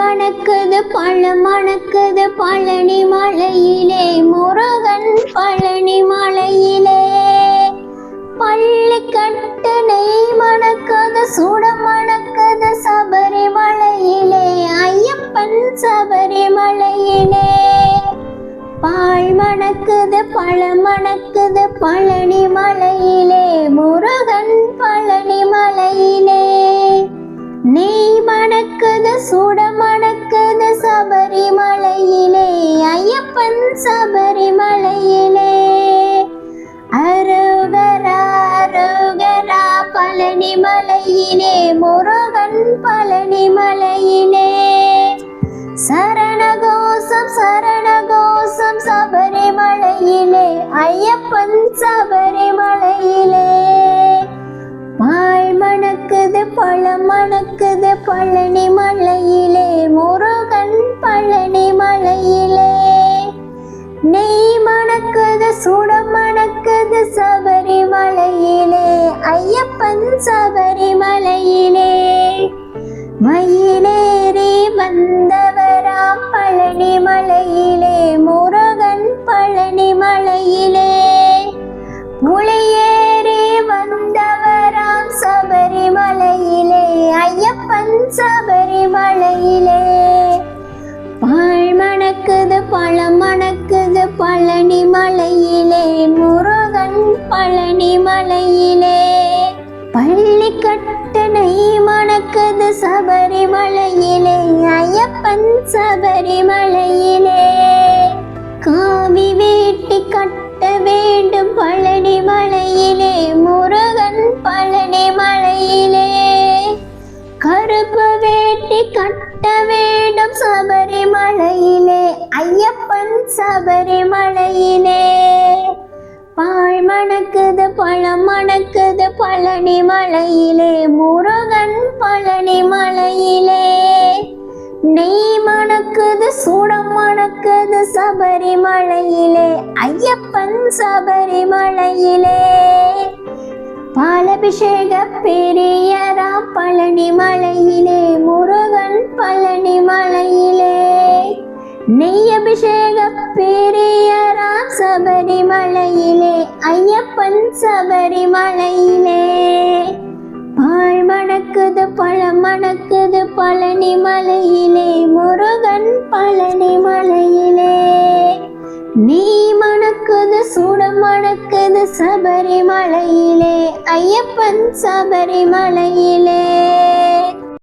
மணக்குது பழம் மணக்குது பழனி மலையிலே. முருகன் பழனி மலையிலே. பள்ளி கட்டு நெய் மணக்குது சுட மணக்குது சபரிமலையிலே. ஐயப்பன் சபரிமலையிலே. பால் மணக்குது பழம் மணக்குது பழனி மலையிலே. முருகன் பழனி மலையிலே. மணக்குது சுட மணக்குது சபரிமலையிலே. ஐயப்பன் சபரிமலையிலே. அருகரா அருகரா பழனி மலையிலே முருகன் பழனி மலையிலே சரணகோசம் சரணகோசம் சபரிமலையிலே. ஐயப்பன் சபரிமலையிலே. மணக்குது பழம் மணக்குது பழனி மலையிலே. முருகன் பழனி மலையிலே. நெய் மணக்குது சுட மணக்குது சபரிமலையிலே ஐயப்பன் சபரிமலையிலே மயிலேறி வந்தவராம் பழனி மலையிலே. சபரிமலையிலே பால் மணக்குது பழம் மணக்குது பழனி மலையிலே. முருகன் பழனி மலையிலே. பள்ளி கட்டணை மணக்குது சபரிமலையிலே. ஐயப்பன் சபரிமலையிலே. காவி வேட்டி கட்ட வேண்டும் பழனி மலை கட்ட வேண்டும் சபரிமலையிலே ஐயப்பன் சபரிமலையிலே. பால் மணக்குது பழம் மணக்குது பழனி மலையிலே முருகன் பழனி மலையிலே நெய் மணக்குது சூடம் மணக்குது சபரிமலையிலே ஐயப்பன் சபரிமலையிலே. பாலபிஷேக பெரியரா பழனி மலையிலே முருகன் பழனி மலையிலே. நெய்யபிஷேக பெரியரா சபரிமலையிலே ஐயப்பன் சபரிமலையிலே. பால் மணக்குது பழம் மணக்குது பழனி மலையிலே முருகன் பழனி மலையிலே. நீ சூடம் மணக்குது சபரிமலையிலே ஐயப்பன் சபரிமலையிலே.